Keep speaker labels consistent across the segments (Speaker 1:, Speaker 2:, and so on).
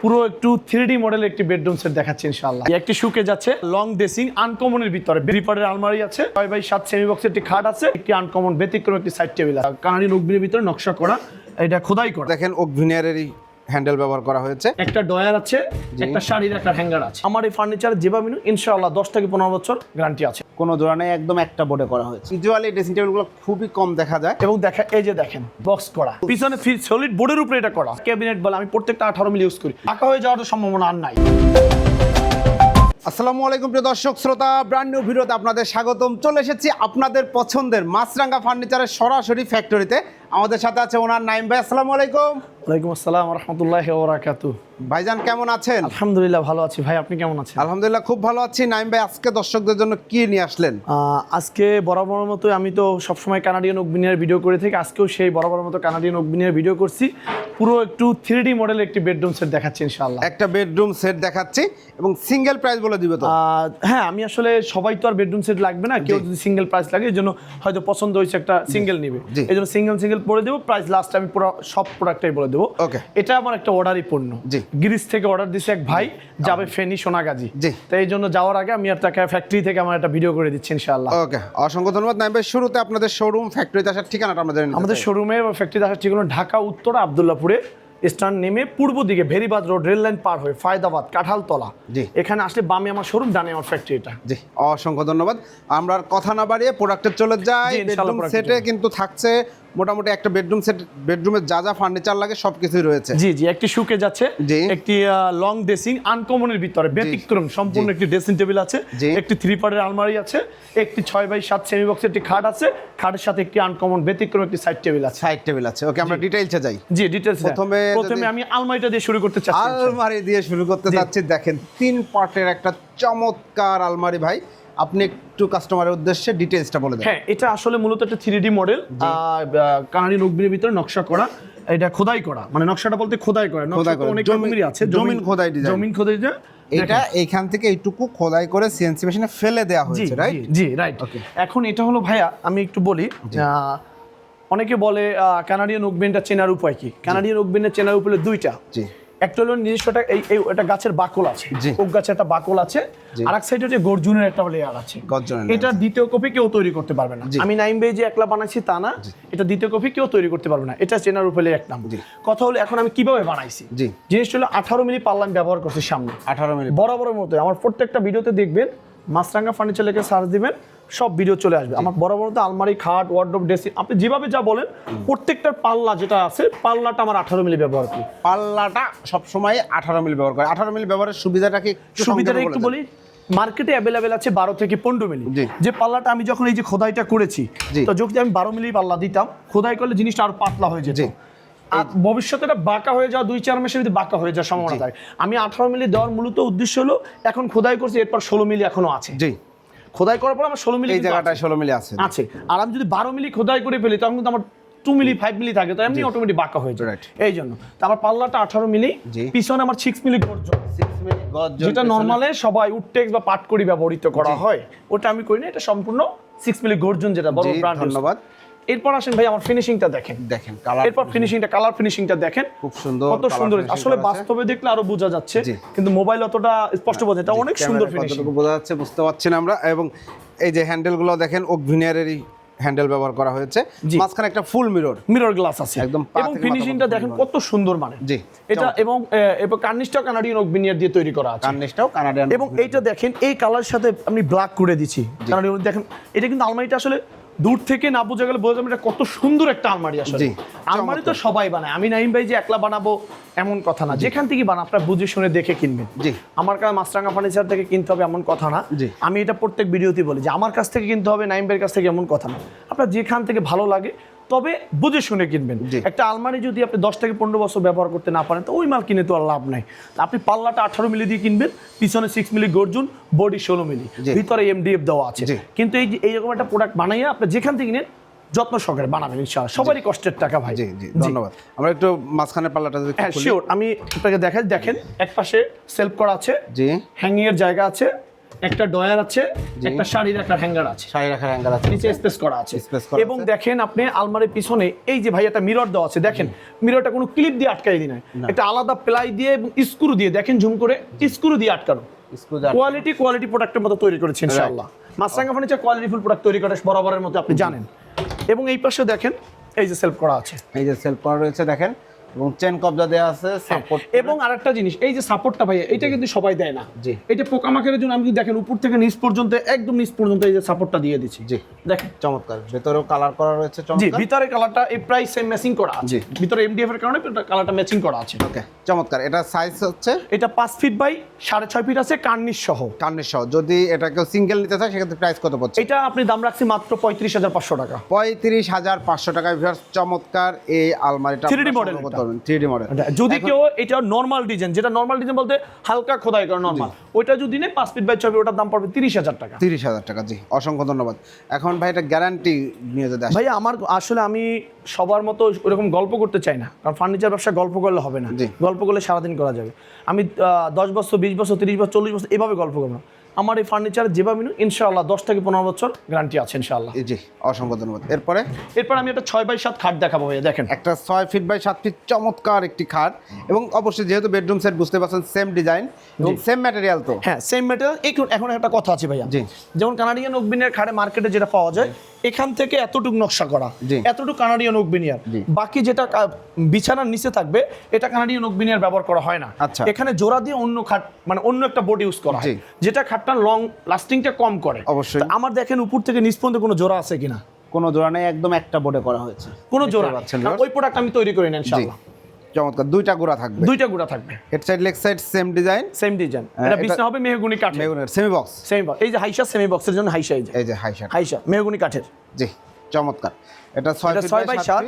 Speaker 1: পুরো একটু three model একটি বেডরুম সেট দেখাচ্ছি ইনশাল্লাহ একটি শুকে যাচ্ছে লং ড্রেসিং আনকমনের ভিতরে। রিপারের আলমারি আছে, ছয় বাই সাত সেমি বক্সের একটি খাট আছে, একটি আনকমন ব্যতিক্রম একটি সাইড টেবিল আছে। কাহানি নকবিনের ভিতরে নকশা করা এটা খোদাই করা।
Speaker 2: দেখেন ওক হ্যান্ডেল ব্যবহার করা হয়েছে।
Speaker 1: একটা ডয়ার আছে একটা শাড়ির একটা হ্যাঙ্গার আছে। আমার এই ফার্নিচার যেভাবে নিন ইনশাআল্লাহ দশ থেকে পনেরো বছর গ্যারান্টি আছে।
Speaker 2: কোনো ধরনের একদম একটা বোর্ডে করা হয়েছে। ইউজুয়ালি ড্রেসিং টেবিলগুলো খুবই কম দেখা যায়।
Speaker 1: এবং দেখা এই যে দেখেন বক্স করা। পিছনে সলিড বোর্ডের উপরে এটা করা। ক্যাবিনেট বলে আমি প্রত্যেকটা আঠারো মিলি ইউজ করি। আঁকা হয়ে যাওয়ার তো সম্ভাবনা আর নাই।
Speaker 2: আসসালামু আলাইকুম প্রিয় দর্শক শ্রোতা ব্র্যান্ড নিউ ভিডিওতে আপনাদের স্বাগতম। চলে এসেছি আপনাদের পছন্দের মাছরাঙ্গা ফার্নিচারের সরাসরি ফ্যাক্টরিতে আমাদের সাথে আছে ওনার নাইম ভাই আসসালামু আলাইকুম।
Speaker 1: ওয়ালাইকুম আসসালাম রহমতুল্লাহ ওবরাকাতু
Speaker 2: ভাইজান কেমন আছেন?
Speaker 1: আলহামদুলিল্লাহ ভালো আছি। ভাই আপনি কেমন আছেন?
Speaker 2: আলহামদুলিল্লাহ খুব ভালো আছি। নাইম ভাই আজকে দর্শকদের জন্য কি নিয়ে আসলেন?
Speaker 1: আজকে বরাবর মতো আমি তো সবসময় কানাডিয়ান অগ্নিয়ার ভিডিও করে থাকি আজকেও সেই বরাবর মতো কানাডিয়ান অগ্নিয়ার ভিডিও করছি। পুরো একটু থ্রি মডেল একটি বেডরুম সেট দেখাচ্ছি ইনশাআল্লাহ।
Speaker 2: একটা বেডরুম সেট দেখাচ্ছি এবং সিঙ্গেল প্রাইস বলে দিবে তো?
Speaker 1: আহ, হ্যাঁ আমি আসলে সবাই তো আর বেডরুম সেট লাগবে না কেউ যদি সিঙ্গেল প্রাইস লাগে এই জন্য হয়তো পছন্দ হয়েছে একটা সিঙ্গেল নিবে। এই জন্য সিঙ্গেল সিঙ্গেল বলে দেবো প্রাইস লাস্ট আমি পুরো সব প্রোডাক্টটাই বলে দেবো. এটা আমার একটা অর্ডারই পণ্য।
Speaker 2: জি।
Speaker 1: গ্রিস থেকে অর্ডার দিছে এক ভাই যাবে ফেনী সোনাগাজী।
Speaker 2: জি।
Speaker 1: তো এই জন্য যাওয়ার আগে আমি আর তাকে ফ্যাক্টরি থেকে আমার একটা ভিডিও করে দিচ্ছি ইনশাআল্লাহ।
Speaker 2: ওকে অসংখ্য ধন্যবাদ। নাইম ভাই শুরুতে আপনাদের শোরুম ফ্যাক্টরিতে আসার ঠিকানাটা আমরা জেনে
Speaker 1: আমাদের শোরুমে বা ফ্যাক্টরিতে আসার ঠিকানা ঢাকা উত্তর আবদুল্লাপুরে স্ট্যান্ড নেমে পূর্ব দিকে ভেরিবাদ রোড রেল লাইন পার হয়ে ফায়দাবাদ কাঁঠালতলা।
Speaker 2: জি।
Speaker 1: এখানে আসলে বামে আমার শোরুম ডানে আমার ফ্যাক্টরিটা
Speaker 2: জি অসংখ্য ধন্যবাদ। আমরা কথা না বাড়িয়ে প্রোডাক্টে চলে যাই। সেটে কিন্তু থাকছে মোটামুটি একটা বেডরুম সেট বেডরুমের যা যা ফার্নিচার লাগে সবকিছুই রয়েছে।
Speaker 1: জি জি একটি শুকে যাচ্ছে। একটি লং ড্রেসিং আনকমনের ভিতরে ব্যতিক্রম সম্পূর্ণ একটি ড্রেসিং টেবিল আছে। একটি থ্রি পার্টের আলমারি আছে একটি ছয় বাই সাত সেমি বক্সের একটি খাট আছে খাটের সাথে একটি আনকমন ব্যতিক্রম একটি সাইড টেবিল আছে।
Speaker 2: সাইড টেবিল আছে। ওকে আমরা ডিটেইলসে যাই।
Speaker 1: জি ডিটেইলস
Speaker 2: প্রথমে
Speaker 1: প্রথমে আমি আলমারিটা দিয়ে শুরু করতে চাচ্ছি
Speaker 2: আলমারি দিয়ে শুরু করতে
Speaker 1: জি।
Speaker 2: যাচ্ছি দেখেন তিন পার্টের একটা চমৎকার আলমারি ভাই। আপনি একটু কাস্টমারের উদ্দেশ্যে ডিটেইলসটা বলে দেন।
Speaker 1: হ্যাঁ এটা আসলে মূলত একটা থ্রি ডি মডেল কানাডি নকবিনের ভিতরে নকশা করা এটা খোদাই করা। মানে নকশাটা বলতে খোদাই করা।
Speaker 2: খোদাই
Speaker 1: নকশা
Speaker 2: করা।
Speaker 1: অনেক রকমেরই আছে।
Speaker 2: জমিন খোদাই design।
Speaker 1: জমিন খোদাই যে
Speaker 2: এটা এইখান থেকে এইটুকু খোদাই করে সিএনসি মেশিনে ফেলে দেওয়া হয়েছে রাইট
Speaker 1: জি, রাইট এখন এটা হলো ভাইয়া আমি একটু বলি আহ, অনেকে বলে কানাডিয়ান ওকবেনটা চেনার উপায় কি? কানাডিয়ান ওকবেনের চেনার উপায় দুইটা।
Speaker 2: জি।
Speaker 1: একটা হলো নিজস্বটা এই এই এটা গাছের বাকল আছে। ওক গাছে একটা বাকল আছে
Speaker 2: জি।
Speaker 1: আর এক সাইডে হচ্ছে গর্জুনের একটা লেয়ার আছে।
Speaker 2: গর্জনের
Speaker 1: এটা দ্বিতীয় কপি কেউ তৈরি করতে পারবে না। আমি নাইম বে যে একলা বানাইছি তা না এটা দ্বিতীয় কপি কেউ তৈরি করতে পারবে না। এটা চেনার উপরে এক নাম কথা হলো এখন আমি কীভাবে বানাইছি? জিনিসটা হলো আঠারো মিলি পাল্লা আমি ব্যবহার করছি সামনে।
Speaker 2: আঠারো মিনিট
Speaker 1: বরাবরের মতো আমার প্রত্যেকটা ভিডিওতে দেখবেন মাছরাঙ্গা ফার্নিচার লেখে সার্চ দিবেন সব ভিডিও চলে আসবে। আমার বরাবর মতো আলমারি খাট ওয়ার্ডরোব ড্রেসিং আপনি যেভাবে যা বলেন প্রত্যেকটার পাল্লা যেটা আছে পাল্লাটা আমার আঠারো মিলি ব্যবহার করি।
Speaker 2: পাল্লাটা সবসময় আঠারো মিলি ব্যবহার করে। আঠারো মিলি ব্যবহারের সুবিধাটা কি একটু
Speaker 1: সুবিধাটা একটু
Speaker 2: বলি
Speaker 1: মার্কেটে অ্যাভেলেবেল আছে বারো থেকে পনেরো মিলি। যে পাল্লাটা আমি যখন এই যে খোদাইটা করেছি তো যদি আমি বারো মিলি পাল্লা দিতাম খোদাই করলে জিনিসটা আরও পাতলা হয়ে যেত। ভবিষ্যতে এটা বাঁকা হয়ে যাওয়া দুই চার মাসের ভিতরে বাঁকা হয়ে যাওয়ার সম্ভাবনা থাকে। আমি আঠারো মিলি দেওয়ার মূলত উদ্দেশ্য হলো এখন খোদাই করছি এরপর ষোলো মিলি এখনও আছে।
Speaker 2: জি।
Speaker 1: খোদাই করার পর আমার ষোলো মিলি
Speaker 2: এই জায়গাটায় ষোলো মিলি আছে।
Speaker 1: আছে। আর আমি যদি বারো মিলি খোদাই করে ফেলি তখন কিন্তু আমার টু মিলি ফাইভ মিলি থাকে তো এমনি অটোমেটিক বাঁকা হয়ে যায়। এই জন্য। তো আমার পাল্লাটা আঠারো মিলি পিছনে আমার সিক্স মিলি গর্জন। যেটা নর্মালে সবাই উডটেক্স বা পাট করি ব্যবহৃত করা হয় ওটা আমি করি না এটা সম্পূর্ণ সিক্স মিলি গর্জন যেটা বড়
Speaker 2: ধন্যবাদ।
Speaker 1: এরপর আসেন ভাই আমার ফিনিশিংটা দেখেন।
Speaker 2: দেখেন কালার
Speaker 1: এরপর ফিনিশিংটা কালার ফিনিশিংটা দেখেন।
Speaker 2: খুব সুন্দর
Speaker 1: কত সুন্দর। আসলে বাস্তবে দেখলে আরও বোঝা যাচ্ছে কিন্তু মোবাইল অতটা স্পষ্ট বোঝা। এটা অনেক সুন্দর ফিনিশিং
Speaker 2: বোঝা যাচ্ছে বুঝতে পারছি না আমরা। এবং এই যে হ্যান্ডেলগুলো দেখেন ওক ভিনিয়ারেরই হ্যান্ডেল ব্যবহার করা হয়েছে। মাঝখানে একটা ফুল মিরর
Speaker 1: মিরর গ্লাস আছে।
Speaker 2: একদম
Speaker 1: এবং ফিনিশিংটা দেখেন কত সুন্দর মানে।
Speaker 2: জি,
Speaker 1: এটা এবং এবং কার্নিশটাও কানাডিয়ান ওক বিনিয়ার দিয়ে তৈরি করা আছে।
Speaker 2: কার্নিশটাও কানাডিয়ান
Speaker 1: এবং এইটা দেখেন এই কালার সাথে আমি ব্ল্যাক করে দিচ্ছি কারণ দেখেন এটা কিন্তু আলমারিটা আসলে দূর থেকে না বোঝা গেলে বোঝা যাবে এটা কত সুন্দর একটা আলমারি আসলে। আলমারি তো সবাই বানায়। আমি নাইম ভাই যে একলা বানাবো এমন কথা না। যেখান থেকে বানা আপনার বুঝে শুনে দেখে কিনবেন।
Speaker 2: জি।
Speaker 1: আমার কাছে মাছরাঙ্গা ফার্নিচার থেকে কিনতে হবে এমন কথা না।
Speaker 2: জি।
Speaker 1: আমি এটা প্রত্যেক ভিডিওতে বলি যে আমার কাছ থেকে কিনতে হবে নাইম ভাইয়ের কাছ থেকে এমন কথা না। আপনার যেখান থেকে ভালো লাগে তবে বুঝে শুনে কিনবেন। একটা আলমারি যদি আপনি দশ থেকে পনেরো বছর ব্যবহার করতে না পারেন তো ওই মাল কিনে তো আর লাভ নাই। আপনি পাল্লাটা আঠারো মিলি দিয়ে কিনবেন পিছনে সিক্স মিলি গর্জুন বডি ষোলো মিলি। ভিতরে এমডিএফ দেওয়া আছে। কিন্তু এই যে এইরকম একটা প্রোডাক্ট বানাইয়া আপনি যেখান থেকে নেন যত্ন সহকারে বানাবেন ইনশাআল্লাহ। সবারই কষ্টের টাকা ভাই।
Speaker 2: জি জি ধন্যবাদ। আমরা একটু মাঝখানে পাল্লাটা
Speaker 1: হ্যাঁ শিওর আমি আপনাকে দেখাই দেখেন এক পাশে সেলফ করা আছে।
Speaker 2: জি।
Speaker 1: হ্যাঙ্গিং এর জায়গা আছে। একটা ডয়ার আছে একটা শাড়ির একটা হ্যাঙ্গার আছে।
Speaker 2: শাড়ি রাখার অ্যাঙ্গেল আছে।
Speaker 1: নিচে স্পেস করা আছে।
Speaker 2: Space করা
Speaker 1: এবং দেখেন আপনি আলমারির পিছনে এই যে ভাই একটা মিরর দেওয়া আছে দেখেন মিররটা কোনো ক্লিপ দিয়ে আটকাই দিই না। এটা আলাদা প্লাই দিয়ে এবং স্ক্রু দিয়ে দেখেন ঝুম করে স্ক্রু দিয়ে আটকানো।
Speaker 2: স্ক্রু
Speaker 1: কোয়ালিটি কোয়ালিটি প্রোডাক্টের মতো তৈরি করেছে ইনশাআল্লাহ। Machhranga furniture quality full product তৈরি করে বরাবরের মতো আপনি জানেন। এবং এই পাশে দেখেন এই যে সেলফ করা আছে।
Speaker 2: এই যে সেলফ করা রয়েছে দেখেন। এবং চেন কবজা দেওয়া আছে সাপোর্ট
Speaker 1: এবং আরেকটা জিনিস এই যে সাপোর্টটা ভাই এটা কিন্তু সবাই দেয় না।
Speaker 2: জি।
Speaker 1: এটা পোকামাকের জন্য আমি দেখেন উপর থেকে নিচ পর্যন্ত একদম নিচ পর্যন্ত এই যে সাপোর্টটা দিয়ে দিচ্ছি।
Speaker 2: জি।
Speaker 1: দেখেন।
Speaker 2: চমৎকার। ভেতরেও কালার করা রয়েছে
Speaker 1: জি ভিতরে কালারটা এই প্রাইস সেম ম্যাচিং করা আছে। ভিতরে এমডিএফ এর কারণে কালারটা ম্যাচিং করা আছে।
Speaker 2: ওকে চমৎকার। এটা সাইজ হচ্ছে?
Speaker 1: এটা পাঁচ ফিট বাই সাড়ে ছয় ফিট আছে কার্নিশ সহ।
Speaker 2: কান্নের সহ। যদি এটা কেউ সিঙ্গেল নিতে চায় সেক্ষেত্রে প্রাইস কত পড়ছে?
Speaker 1: এটা আপনি দাম রাখছি মাত্র পঁয়ত্রিশ হাজার পাঁচশো টাকা।
Speaker 2: পঁয়ত্রিশ হাজার পাঁচশো টাকায় ভিউয়ার্স চমৎকার। এই আলমারিটা
Speaker 1: 3D model এটা।
Speaker 2: থ্রি ডি মডেল
Speaker 1: যদি কেউ এটা নর্মাল ডিজাইন যেটা নর্মাল ডিজাইন বলতে হালকা খোদাই করা নর্মাল ওইটা যদি নেই পাঁচ ফিট বাই ছয় ওটার দাম পড়বে তিরিশ হাজার টাকা।
Speaker 2: তিরিশ হাজার টাকা জি। অসংখ্য ধন্যবাদ। এখন ভাই এটা গ্যারান্টি নিয়ে আসে।
Speaker 1: ভাই আমার আসলে আমি সবার মতো ওরকম গল্প করতে চাই না কারণ ফার্নিচার ব্যবসা গল্প করলে হবে না। গল্প করলে সারাদিন করা যাবে। আমি দশ বছর বিশ বছর তিরিশ বছর চল্লিশ বছর এভাবে গল্প করব না। আমার এই ফার্নিচার যেভাবে নিন ইনশাআল্লাহ দশ থেকে পনেরো বছর গ্যারান্টি আছে ইনশাআল্লাহ।
Speaker 2: জি অসংখ্য ধন্যবাদ। এরপরে?
Speaker 1: এরপর আমি একটা ছয় বাই সাত খাট দেখাবো ভাইয়া দেখেন।
Speaker 2: একটা ছয় ফিট বাই সাত ফিট চমৎকার একটি খাট এবং অবশ্যই যেহেতু বেডরুম সেট বুঝতে পারছেন সেম ডিজাইন এবং সেম ম্যাটেরিয়াল তো।
Speaker 1: হ্যাঁ সেম ম্যাটেরিয়াল এখন একটা কথা আছে ভাইয়া।
Speaker 2: জি।
Speaker 1: যেমন কানাডিয়ান ওকবিনের খাটে মার্কেটে যেটা পাওয়া যায় এখান থেকে এতটুকু নকশা করা। এতটুকু কানাডিয়ান ওকবিনিয়ার
Speaker 2: জি।
Speaker 1: বাকি যেটা বিছানার নিচে থাকবে এটা কানাডিয়ান ওকবিনিয়ার ব্যবহার করা হয় না।
Speaker 2: আচ্ছা।
Speaker 1: এখানে জোড়া দিয়ে অন্য খাট মানে অন্য একটা বোর্ড ইউজ করা হয়। যেটা খাটটা লং লাস্টিংটা কম করে।
Speaker 2: অবশ্যই।
Speaker 1: আমার দেখেন উপর থেকে নিচ পর্যন্ত কোনো জোড়া আছে কিনা?
Speaker 2: কোনো জোড়া নেই একদম একটা বোর্ডে করা হয়েছে।
Speaker 1: কোনো জোড়া।
Speaker 2: পাচ্ছেন
Speaker 1: কারণ ওই প্রোডাক্ট আমি তৈরি করি না
Speaker 2: জি।
Speaker 1: ইনশাআল্লাহ।
Speaker 2: চমৎকার দুইটা গোড়া থাকবে।
Speaker 1: দুইটা গুড়া থাকবে।
Speaker 2: Head side leg side same design
Speaker 1: same design এটা বিছনা হবে মেহগুনি কাঠের।
Speaker 2: মেগুনের সেমি বক্স
Speaker 1: সেম এই যে হাইসা সেমি বক্সের জন্য হাইসা এই যে।
Speaker 2: এই যে হাই শার্ট
Speaker 1: হাইসা মেহগুনি কাঠের।
Speaker 2: জি চমৎকার। এটা ছয়
Speaker 1: ছয় বাই সাত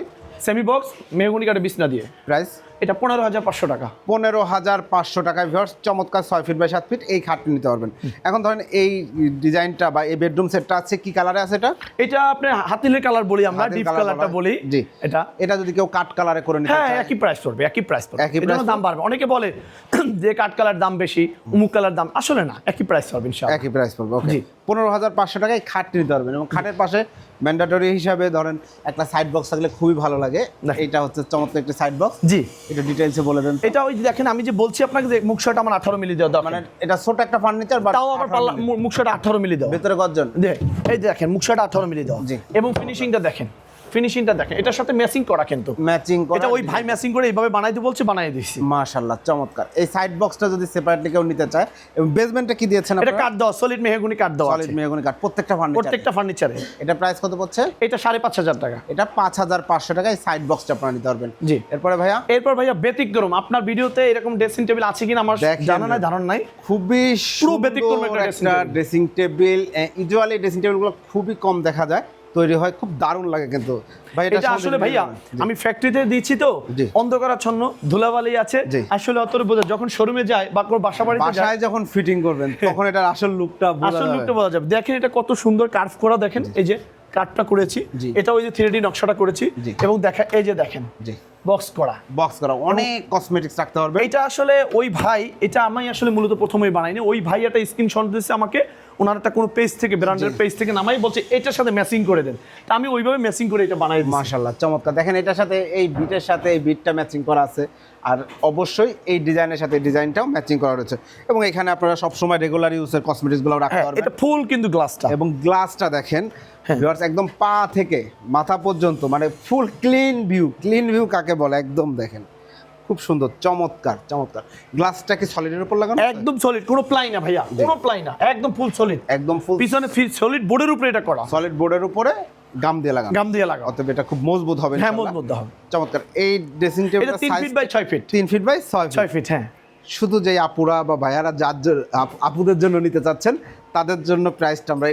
Speaker 1: সেমি বক্স মেহগুনি কাঠের বিছনা দিয়ে।
Speaker 2: প্রাইস
Speaker 1: এটা পনেরো হাজার পাঁচশো টাকা।
Speaker 2: পনেরো হাজার পাঁচশো টাকায় ভিউয়ার্স চমৎকার ছয় ফিট বাই সাত ফিট এই খাটটি নিতে পারবেন। এখন ধরেন এই ডিজাইনটা বা এই বেডরুম সেটটা আছে কি কালারে আছে এটা?
Speaker 1: এটা আপনার হাতিলের কালার বলি আমরা ডিপ কালারটা
Speaker 2: বলি জি।
Speaker 1: এটা।
Speaker 2: এটা যদি কেউ কাট কালারে করে নিতে
Speaker 1: হ্যাঁ একই প্রাইস পড়বে একই প্রাইস পড়বে।
Speaker 2: একই price
Speaker 1: দাম বাড়বে। অনেকে বলে যে কাঠ কালার দাম বেশি উমুক কালার দাম আসলে না একই প্রাইস পড়বে ইনশাআল্লাহ।
Speaker 2: একই প্রাইস পড়বে ওকে। পনেরো হাজার পাঁচশো টাকায় খাটটি নিতে পারবেন এবং খাটের পাশে ম্যান্ডাটরি হিসাবে ধরেন একটা সাইড বক্স থাকলে খুবই ভালো লাগে। এটা হচ্ছে চমৎকার একটা সাইড বক্স
Speaker 1: জি।
Speaker 2: এটা ডিটেইলসে বলে দেন।
Speaker 1: এটা ওই দেখেন আমি যে বলছি আপনাকে যে মুখশাটা আমার আঠারো মিলি দাও
Speaker 2: মানে এটা ছোট একটা ফার্নিচার বাট
Speaker 1: তাও আমার পাল্লা মুখশাটা আঠারো মিলি দাও
Speaker 2: ভিতরে গর্জন
Speaker 1: দেখ এই যে দেখেন মুখশাটা আঠারো মিলি দাও
Speaker 2: জি।
Speaker 1: এবং ফিনিশিংটা দেখেন। ফিনিশিংটা দেখেন এটার সাথে ম্যাচিং করা কিন্তু।
Speaker 2: ম্যাচিং
Speaker 1: এটা ওই ভাই ম্যাচিং করে এইভাবে বানাইতে বলছে বানাই দিচ্ছি
Speaker 2: মাশাআল্লাহ চমৎকার। এই সাইড বক্সটা যদি সেপারেটলি কেউ নিতে চায় এবং বেসমেন্টটা কি দিয়েছেন
Speaker 1: এটা কাঠ দেওয়া সলিড মেহগুনি কাঠ দেওয়া
Speaker 2: সলিড মেহগনি কাঠ প্রত্যেকটা ফার্নিচার
Speaker 1: প্রত্যেকটা ফার্নিচারে
Speaker 2: এটা প্রাইস কত পড়ছে?
Speaker 1: এটা সাড়ে পাঁচ হাজার টাকা।
Speaker 2: এটা পাঁচ হাজার পাঁচশো টাকায় সাইড বক্সটা আপনারা নিতে পারবেন।
Speaker 1: জি।
Speaker 2: এরপরে ভাইয়া?
Speaker 1: এরপর ভাইয়া ব্যতিক্রম। আপনার ভিডিওতে এরকম ড্রেসিং টেবিল আছে কিনা আমার। জানা নাই ধারণা নাই।
Speaker 2: খুবই
Speaker 1: পুরো ব্যতিক্রম একটা।
Speaker 2: ড্রেসিং টেবিল ইউজুয়ালি ড্রেসিং টেবিলগুলো খুবই কম দেখা যায়। তৈরি হয় খুব দারুণ লাগে কিন্তু। ভাই
Speaker 1: এটা আসলে ভাইয়া আমি ফ্যাক্টরিতে দিচ্ছি তো। অন্ধকারাচ্ছন্ন ধুলাবালি আছে। আসলে অত বোঝা যখন শোরুমে যায় বা কোনো বাসা বাড়িতে
Speaker 2: বাসায় যখন ফিটিং করবেন তখন এটার আসল লুকটা
Speaker 1: আসল। লুকটা বোঝা যাবে। দেখেন এটা কত সুন্দর কার্ভ করা দেখেন এই যে কাঠটা করেছি। এটা ওই যে থ্রি নকশাটা করেছি। এবং দেখা এই যে দেখেন বক্স করা।
Speaker 2: বক্স করা অনেক কসমেটিক্স রাখতে পারবে
Speaker 1: এটা আসলে ওই ভাই এটা আমি আসলে মূলত প্রথমেই বানাইনি ওই ভাই একটা স্ক্রিনশট দিয়েছে আমাকে ওনার একটা কোনো পেজ থেকে ব্র্যান্ডের পেজ থেকে নামাই বলছে এটার সাথে ম্যাচিং করে দেন। তা আমি ওইভাবে ম্যাচিং করে এটা বানাই
Speaker 2: মাশাল্লাহ চমৎকার। দেখেন এটার সাথে এই বিটের সাথে এই বিটটা ম্যাচিং করা আছে। আর অবশ্যই এই ডিজাইনের সাথে ডিজাইনটাও ম্যাচিং করা রয়েছে। এবং এখানে আপনারা সবসময় রেগুলার ইউজের কসমেটিক্সগুলো রাখতে
Speaker 1: হ্যাঁ
Speaker 2: পারবেন।
Speaker 1: এটা ফুল কিন্তু গ্লাসটা
Speaker 2: এবং গ্লাসটা দেখেন
Speaker 1: হ্যাঁ।
Speaker 2: ভিউয়ার্স একদম পা থেকে মাথা পর্যন্ত মানে full clean view clean view কাকে বলে একদম দেখেন। খুব সুন্দর চমৎকার চমৎকার। গ্লাসটা কি সলিডের উপর লাগানো
Speaker 1: একদম সলিড কোনো প্লাই না ভাইয়া কোনো প্লাই না একদম ফুল সলিড
Speaker 2: একদম ফুল
Speaker 1: পিছনে সলিড বোর্ডের উপরে এটা করা।
Speaker 2: সলিড বোর্ডের উপরে গাম দিয়ে লাগানো।
Speaker 1: গাম দিয়ে লাগাও
Speaker 2: অতএব এটা খুব মজবুত হবে
Speaker 1: হ্যাঁ মজবুত হবে।
Speaker 2: চমৎকার। এই ড্রেসিং টেবিল
Speaker 1: এটা
Speaker 2: টেবিলটা
Speaker 1: তিন ফিট বাই ছয় ফিট
Speaker 2: তিন ফিট বাই ছয়
Speaker 1: ছয়
Speaker 2: ফিট
Speaker 1: ফিট হ্যাঁ।
Speaker 2: শুধু যে আপুরা বা ভাইয়ারা যার আপুদের জন্য নিতে চাচ্ছেন তাদের জন্য প্রাইসটা আমরা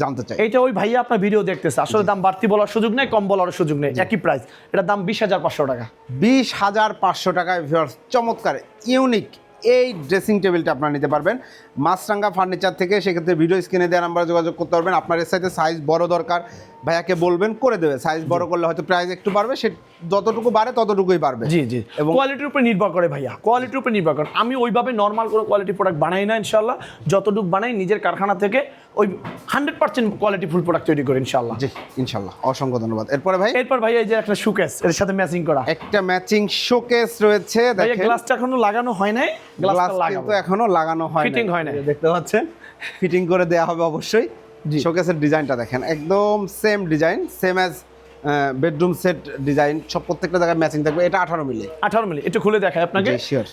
Speaker 2: জানতে চাই।
Speaker 1: এটা ওই ভাইয়া আপনার ভিডিও দেখতেছে। আসলে দাম বাড়তি বলার সুযোগ নেই কম বলার সুযোগ নেই। একই প্রাইস এটার দাম বিশ হাজার পাঁচশো টাকা।
Speaker 2: বিশ হাজার পাঁচশো টাকায় ভিউয়ার্স চমৎকার ইউনিক এই ড্রেসিং টেবিলটা আপনারা নিতে পারবেন। মাছরাঙ্গা ফার্নিচার থেকে সেক্ষেত্রে ভিডিও স্ক্রিনে দেওয়া নাম্বারে যোগাযোগ করতে পারবেন। আপনার এর সাথে সাইজ বড় দরকার। ভাইয়াকে বলবেন করে দেবে। সাইজ বড় করলে হয়তো প্রাইস একটু বাড়বে। সে যতটুকু বাড়ে ততটুকুই বাড়বে।
Speaker 1: জি জি।
Speaker 2: এবং
Speaker 1: কোয়ালিটির উপরে নির্ভর করে ভাইয়া। কোয়ালিটির উপরে নির্ভর করে। আমি ওইভাবে নর্মাল কোনো কোয়ালিটি প্রোডাক্ট বানাই না ইনশাল্লাহ যতটুকু বানাই নিজের কারখানা থেকে ওই hundred percent quality full product তৈরি করি ইনশাল্লাহ
Speaker 2: জি ইনশাল্লাহ অসংখ্য ধন্যবাদ। এরপরে ভাই?
Speaker 1: এরপর ভাইয়া এই যে একটা শোকেস এর সাথে ম্যাচিং করা।
Speaker 2: একটা ম্যাচিং শোকেস রয়েছে দেখেন।
Speaker 1: গ্লাসটা এখনও লাগানো হয় নাই।
Speaker 2: গ্লাস কিন্তু এখনও লাগানো হয়
Speaker 1: Fitting হয় নাই।
Speaker 2: দেখতে পাচ্ছেন? ফিটিং করে দেয়া হবে অবশ্যই। শোকেসের ডিজাইনটা দেখেন। একদম same design same as bedroom set design সব প্রত্যেকটা জায়গায় ম্যাচিং থাকবে। এটা আঠারো মিলি।
Speaker 1: আঠারো মিলি। একটু খুলে দেখায় আপনাকে।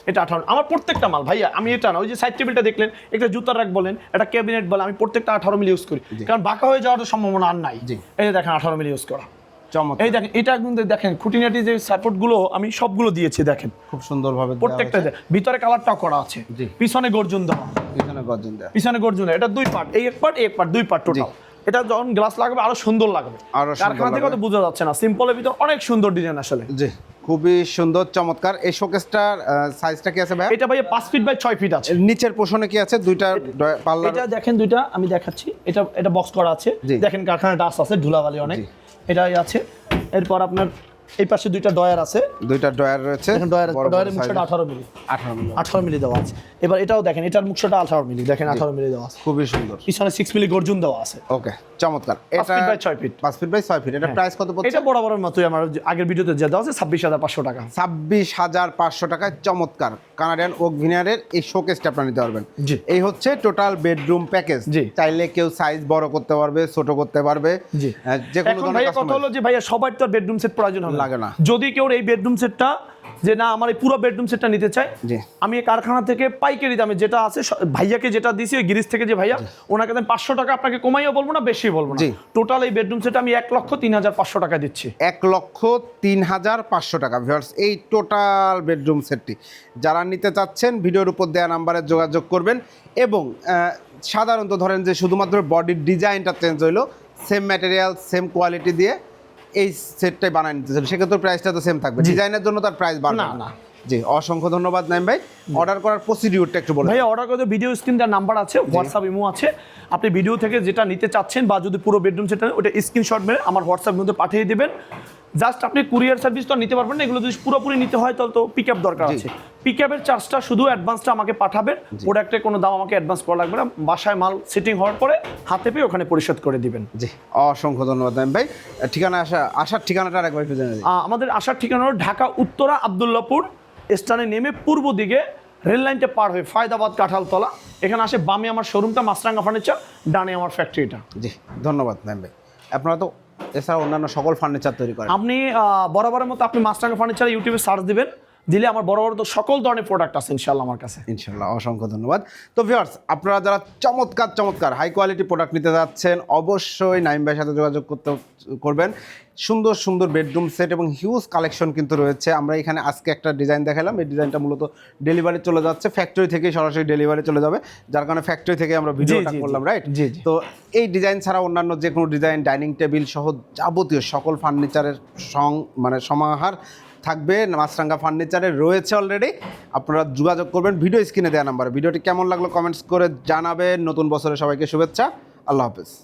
Speaker 1: এটা আঠারো। আমার প্রত্যেকটা মাল ভাইয়া আমি এটা না ওই যে সাইড টেবিলটা দেখলেন একটা জুতার রাখ বলেন একটা ক্যাবিনেট বলেন আমি প্রত্যেকটা আঠারো মিলি ইউজ করি। কারণ বাঁকা হয়ে যাওয়ার সম্ভাবনা আর নাই। এই যে দেখেন আঠারো মিলি ইউজ করা। এই দেখেন এটা কিন্তু দেখেন খুঁটিনাটি যে সাপোর্টগুলো আমি সবগুলো দিয়েছি দেখেন।
Speaker 2: খুব সুন্দরভাবে
Speaker 1: প্রত্যেকটা ভিতরে কালারটাও করা আছে। পিছনে গর্জন দেওয়া।
Speaker 2: পিছনে গর্জন দেওয়া।
Speaker 1: পিছনে গর্জন এটা দুই পার্ট এই এক পার্ট এক পার্ট দুই পার্ট টোটাল এটা যখন গ্লাস লাগবে আরও সুন্দর লাগবে।
Speaker 2: আরও
Speaker 1: কারখানা থেকে তো বোঝা যাচ্ছে না। সিম্পলের ভিতর অনেক সুন্দর ডিজাইন আসলে।
Speaker 2: জি খুবই সুন্দর চমৎকার। এই শোকেসটার সাইজটা কি আছে ভাই?
Speaker 1: এটা ভাইয়া পাঁচ ফিট বাই ছয় ফিট আছে।
Speaker 2: নিচের পোষণে কি আছে? দুইটা পাল্লা
Speaker 1: এটা দেখেন দুইটা আমি দেখাচ্ছি। এটা এটা বক্স করা আছে। দেখেন কারখানা ডাস্ট আছে ধুলাবালি অনেক। এটাই আছে। এরপর আপনার এই পাশে দুইটা ডয়ার আছে।
Speaker 2: দুইটা ডয়ার রয়েছে।
Speaker 1: ডয়ার ডয়ারের মুখটা আঠারো মিলি।
Speaker 2: আঠারো মিলি।
Speaker 1: আঠারো মিলি দেওয়া আছে। এবার এটাও দেখেন এটার মুখটা আঠারো মিলি দেখেন আঠারো মিলি দেওয়া আছে।
Speaker 2: খুবই সুন্দর।
Speaker 1: পিছনে সিক্স মিলি গর্জুন দেওয়া আছে।
Speaker 2: ওকে চমৎকার। এটা
Speaker 1: ফিট বাই ছয় ফিট
Speaker 2: পাঁচ ফিট বাই ছয় ফিট এটা প্রাইস কত পড়ছে
Speaker 1: এটা বরাবরের মতোই আমার আগের ভিডিওতে যে দেওয়া আছে ছাব্বিশ হাজার পাঁচশো টাকা।
Speaker 2: ছাব্বিশ হাজার পাঁচশো টাকায় চমৎকার। কানাডিয়ান ওক ভিনারের এই শোকেসটা আপনারা নিতে পারবেন।
Speaker 1: জি।
Speaker 2: এই হচ্ছে টোটাল বেডরুম প্যাকেজ
Speaker 1: জি।
Speaker 2: চাইলে কেউ সাইজ বড় করতে পারবে ছোট করতে পারবে।
Speaker 1: জি।
Speaker 2: যে কোনো ধরনের
Speaker 1: কথা হলো যে ভাইয়া সবার তো বেডরুম সেট প্রয়োজন হবে
Speaker 2: লাগে না।
Speaker 1: যদি কেউ এই বেডরুম সেটটা যে না আমার এই পুরো বেডরুম সেটটা নিতে চাই। আমি এই কারখানা থেকে পাইকারি দামে যেটা আছে ভাইয়াকে যেটা দিছি ওই গিরিজ থেকে যে ভাইয়া ওনাকে আমি পাঁচশো টাকা আপনাকে কমাইও বলব না বেশি বলব না। টোটাল এই বেডরুম সেট আমি এক লক্ষ তিন হাজার পাঁচশো টাকা দিচ্ছি।
Speaker 2: এক লক্ষ তিন হাজার পাঁচশো টাকা। ভিউয়ার্স এই টোটাল বেডরুম সেটটি যারা নিতে চাচ্ছেন ভিডিওর উপর দেওয়া নাম্বারে যোগাযোগ করবেন এবং সাধারণত ধরেন যে শুধুমাত্র বডির ডিজাইনটা চেঞ্জ হইল সেম ম্যাটেরিয়াল সেম কোয়ালিটি দিয়ে এই সেটটাই বানায় নিতে চান সেক্ষেত্রে প্রাইসটা তো সেম থাকবে। ডিজাইনের জন্য তার প্রাইস বাড়বে
Speaker 1: না।
Speaker 2: জি অসংখ্য ধন্যবাদ নাইম ভাই। অর্ডার করার প্রসিডিউরটা একটু বলুন
Speaker 1: ভাই অর্ডার করতে ভিডিও স্ক্রিন দেওয়ার নাম্বার আছে হোয়াটসঅ্যাপ ইমো আছে। আপনি ভিডিও থেকে যেটা নিতে চাচ্ছেন বা যদি পুরো বেডরুম সেটা ওটা স্ক্রিনশট মেরে আমার হোয়াটসঅ্যাপ মধ্যে পাঠিয়ে দিবেন। জাস্ট আপনি কুরিয়ার সার্ভিস তো নিতে পারবেন না এগুলো যদি পুরোপুরি নিতে হয় তাহলে তো পিক আপ দরকার আছে। পিক আপের চার্জটা শুধু অ্যাডভান্সটা আমাকে পাঠাবেন প্রোডাক্টের কোনো দাম আমাকে অ্যাডভান্স করা লাগবে না বাসায় মাল সিটিং হওয়ার পরে হাতে পেয়ে ওখানে পরিশোধ করে দিবেন।
Speaker 2: জি অসংখ্য ধন্যবাদ ভাই। ঠিকানা আসা আসার ঠিকানাটা আরেকবার একটু জেনে দিই
Speaker 1: আহ, আমাদের আসার ঠিকানা হলো ঢাকা উত্তরা আবদুল্লাপুর স্থানে নেমে পূর্ব দিকে রেল লাইনটা পার হয়ে ফায়দাবাদ কাঁঠালতলা এখানে আসে বামে আমার শোরুমটা মাছরাঙ্গা ফার্নিচার ডানে আমার ফ্যাক্টরিটা
Speaker 2: জি ধন্যবাদ নাইম ভাই। আপনারা তো এছাড়া অন্যান্য সকল ফার্নিচার তৈরি করেন।
Speaker 1: আপনি বরাবরের মতো আপনি মাস্টার ফার্নিচার ইউটিউবে সার্চ দিবেন দিলে আমার বড় বড় তো সকল ধরনের প্রোডাক্ট আছে ইনশাল্লাহ আমার কাছে।
Speaker 2: ইনশাল্লাহ অসংখ্য ধন্যবাদ। তো ভিউয়ার্স আপনারা যারা চমৎকার চমৎকার হাই কোয়ালিটি প্রোডাক্ট নিতে যাচ্ছেন অবশ্যই নাইম ভাইয়ের সাথে যোগাযোগ করতে করবেন। সুন্দর সুন্দর বেডরুম সেট এবং হিউজ কালেকশন কিন্তু রয়েছে। আমরা এখানে আজকে একটা ডিজাইন দেখালাম। এই ডিজাইনটা মূলত ডেলিভারি চলে যাচ্ছে ফ্যাক্টরি থেকে সরাসরি ডেলিভারি চলে যাবে। যার কারণে ফ্যাক্টরি থেকে আমরা ভিডিওটা। করলাম রাইট। তো এই ডিজাইন ছাড়া অন্যান্য যে কোনো ডিজাইন ডাইনিং টেবিল সহ যাবতীয় সকল ফার্নিচারের সং মানে সমাহার থাকবে। মাছরাঙ্গা ফার্নিচারে রয়েছে অলরেডি আপনারা যোগাযোগ করবেন। ভিডিও স্ক্রিনে দেওয়া নাম্বারে ভিডিওটি কেমন লাগল কমেন্টস করে জানাবেন। নতুন বছরে সবাইকে শুভেচ্ছা। আল্লাহ হাফেজ।